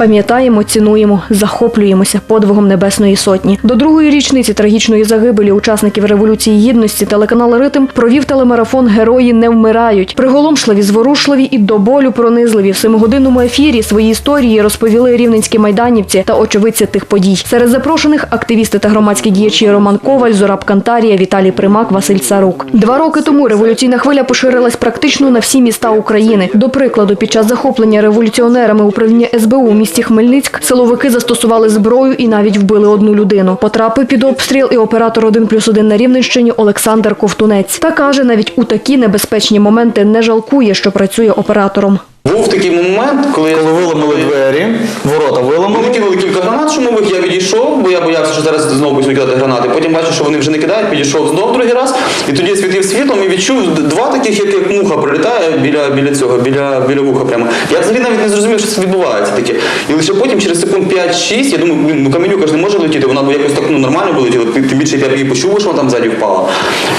Пам'ятаємо, цінуємо, захоплюємося подвигом Небесної Сотні. До другої річниці трагічної загибелі учасників революції гідності телеканал Ритм провів телемарафон Герої не вмирають. Приголомшливі, зворушливі і до болю пронизливі в семигодинному ефірі свої історії розповіли рівненські майданівці та очевидці тих подій. Серед запрошених активісти та громадські діячі Роман Коваль, Зораб Кантарія, Віталій Примак, Василь Царук. Два роки тому революційна хвиля поширилась практично на всі міста України. До прикладу, під час захоплення революціонерами управління СБУ у місті Хмельницьк силовики застосували зброю і навіть вбили одну людину. Потрапив під обстріл і оператор 1 плюс 1 на Рівненщині Олександр Ковтунець. Та каже, навіть у такі небезпечні моменти не жалкує, що працює оператором. Був такий момент, коли, Коли виламали двері, ворота виламали. Викинули кілька гранат шумових, я відійшов, бо я боявся, що зараз знову почнуть кидати гранати. Потім бачу, що вони вже не кидають, підійшов знов другий раз, і тоді світив світлом і відчув два таких, як, як муха прилітає біля, біля цього, біля, біля вуха прямо. Я взагалі навіть не зрозумів, що це відбувається таке. І лише потім, через секунд 5-6, я думаю, блін, ну каменюка ж не може летіти, вона б якось так ну, нормально летіла, тим більше я б її почув, що вона там ззаді впала.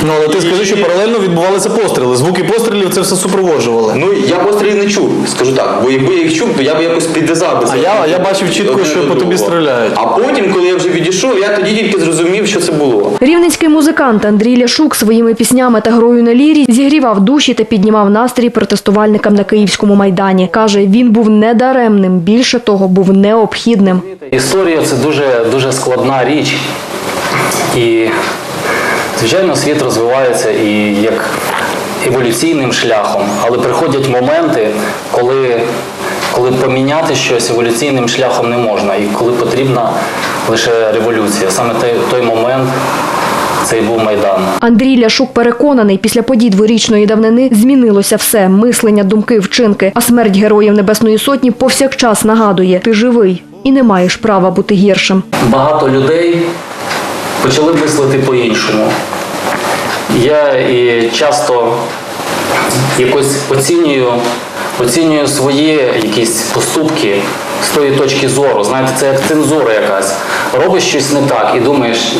Ну але ти скажи, що паралельно відбувалися постріли. Звуки пострілів це все супроводжували. Ну я пострілів не чув, скажу так, бо якби я їх чув, то я б якось підв'язав би А це. я- я бачив чітко, Одне що до по тобі другого. стріляють. А потім, коли я вже відійшов, я тоді тільки зрозумів, що це було. Рівненський музикант Андрій Ляшук своїми піснями та грою на лірі зігрівав душі та піднімав настрій протестувальникам на Київському майдані. Каже, він був недаремним, більше того, був необхідним. Історія це дуже, дуже складна річ. І, звичайно, світ розвивається і як еволюційним шляхом, але приходять моменти, коли, коли поміняти щось еволюційним шляхом не можна, і коли потрібна лише революція. Саме той, той момент це був Майдан. Андрій Ляшук переконаний, після подій дворічної давнини змінилося все мислення, думки, вчинки. А смерть героїв Небесної Сотні повсякчас нагадує: ти живий і не маєш права бути гіршим. багато людей почали мислити по-іншому. Я і часто якось оцінюю, оцінюю свої якісь поступки з тої точки зору. Знаєте, це як цензура якась. Робиш щось не так і думаєш,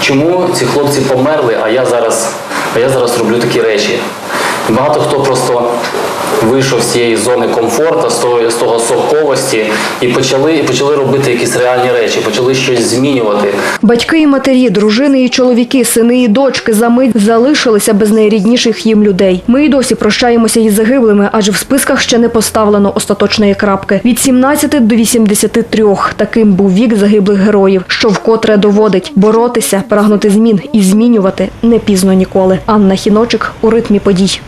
чому ці хлопці померли, а я зараз, а я зараз роблю такі речі. Багато хто просто вийшов з цієї зони комфорту, з того, з того совковості, і почали, і почали робити якісь реальні речі, почали щось змінювати. Батьки і матері, дружини і чоловіки, сини і дочки за мить залишилися без найрідніших їм людей. Ми й досі прощаємося із загиблими, адже в списках ще не поставлено остаточної крапки. Від 17 до 83. Таким був вік загиблих героїв, що вкотре доводить боротися, прагнути змін і змінювати не пізно ніколи. Анна Хіночик у ритмі подій.